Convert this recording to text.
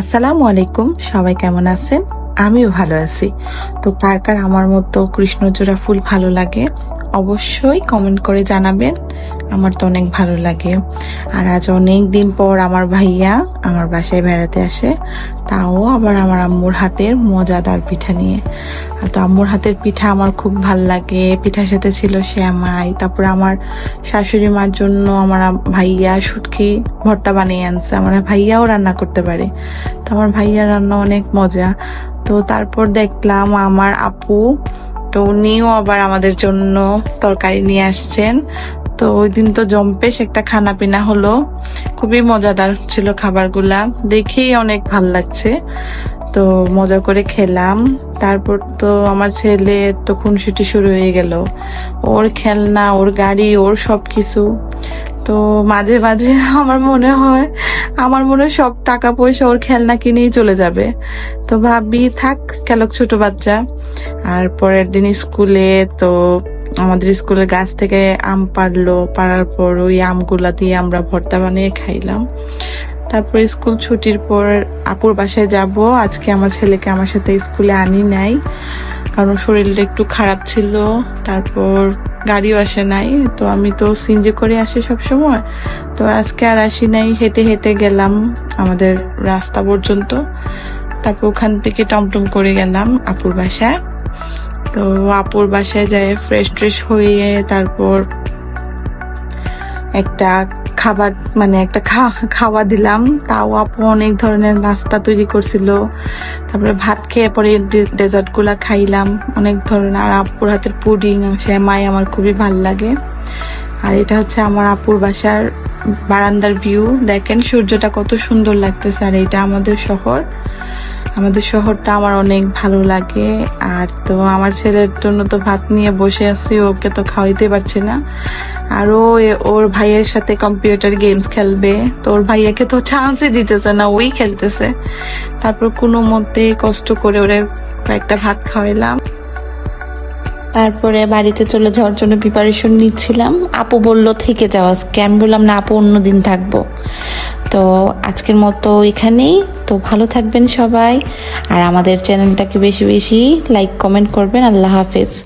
আসসালামু আলাইকুম, সবাই কেমন আছেন? আমিও ভালো আছি। তো কার কার আমার মতো কৃষ্ণচূড়া ফুল ভালো লাগে? অবশ্যই কমেন্ট করে জানাবেন। আমার তো অনেক ভালো লাগে। আর আজ অনেক দিন পর আমার ভাইয়া আমার বাসায় বেড়াতে আসে। তাও আবার আমার আম্মুর হাতের মজাদার পিঠা নিয়ে। তো আম্মুর হাতের পিঠা আমার খুব ভালো লাগে। পিঠার সাথে ছিল শ্যামাই তারপর আমার শাশুড়ি মার জন্য আমার ভাইয়া শুটকি ভর্তা বানিয়ে আনছে। আমার ভাইয়াও রান্না করতে পারে। তো আমার ভাইয়া রান্না অনেক মজা। তো তারপর দেখলাম আমার আপু তো উনিও আবার আমাদের জন্য তরকারি নিয়ে আসছেন। তো ওই দিন তো জম্পেশ একটা খানা পিনা হলো। খুবই মজাদার ছিল খাবারগুলা। দেখেই অনেক ভালো লাগছে। তো মজা করে খেলাম। তারপর তো আমার ছেলে তো খুনসুটি শুরু হয়ে গেল। ওর খেলনা, ওর গাড়ি, ওর সব কিছু তো মাঝে মাঝে আমার মনে হয়, আমার মনে সব টাকা পয়সা ওর খেলনা কিনেই চলে যাবে। তো ভাবি থাক, খেলক ছোট বাচ্চা। আর পরের দিন স্কুলে তো আমাদের স্কুলের গাছ থেকে আম পারল পারার পর ওই আমগুলা দিয়ে আমরা ভর্তা বানিয়ে খাইলাম। তারপর স্কুল ছুটির পর আপুর বাসায় যাব। আজকে আমার ছেলেকে আমার সাথে স্কুলে আনি নাই। কারণ শরীরটা একটু খারাপ ছিল, তারপর গাড়িও আসে নাই, তো আমি তো সিনজে করে আসি সব সময়। তো আজকে আর আসি নাই, হেঁটে হেঁটে গেলাম আমাদের রাস্তা পর্যন্ত। তারপর ওখান থেকে টমটম করে গেলাম আপুর বাসায়। তো আপুর বাসায় যায় ফ্রেশ ট্রেশ হয়ে তারপর একটা খাবার মানে একটা খাওয়া দিলাম। তাও আপু অনেক ধরনের নাস্তা তৈরি করছিল। তারপরে ভাত খেয়ে পরে ডেজার্টগুলা খাইলাম। অনেক ধরনের, আর আপুর হাতের পুডিং শ্যামাই আমার খুবই ভালো লাগে। আর এটা হচ্ছে আমার আপুর বাসার বারান্দার ভিউ দেখেন সূর্যটা কত সুন্দর লাগতেছে, আর এটা আমাদের শহর। আমাদের শহরটা আমার অনেক ভালো লাগে। আর তো আমার ছেলের জন্য তো ভাত নিয়ে বসে আছি, ওকে তো খাওয়াইতে পারছে না। আর ও ওর ভাইয়ের সাথে কম্পিউটার গেমস খেলবে। তো ওর ভাইয়াকে তো চান্সই দিতেছে না, ওই খেলতেছে। তারপর কোনো মধ্যে কষ্ট করে ওরে কয়েকটা ভাত খাওয়াইলাম। তারপরে বাড়িতে চলে যাওয়ার জন্য প্রিপারেশন নিচ্ছিলাম। আপু বলল, থেকে যাওয়া আজকে। আমি বললাম, না আপু অন্যদিন থাকব। তো আজকের মতো এখানেই। তো ভালো থাকবেন সবাই। আর আমাদের চ্যানেলটাকে বেশি বেশি লাইক কমেন্ট করবেন। আল্লাহ হাফেজ।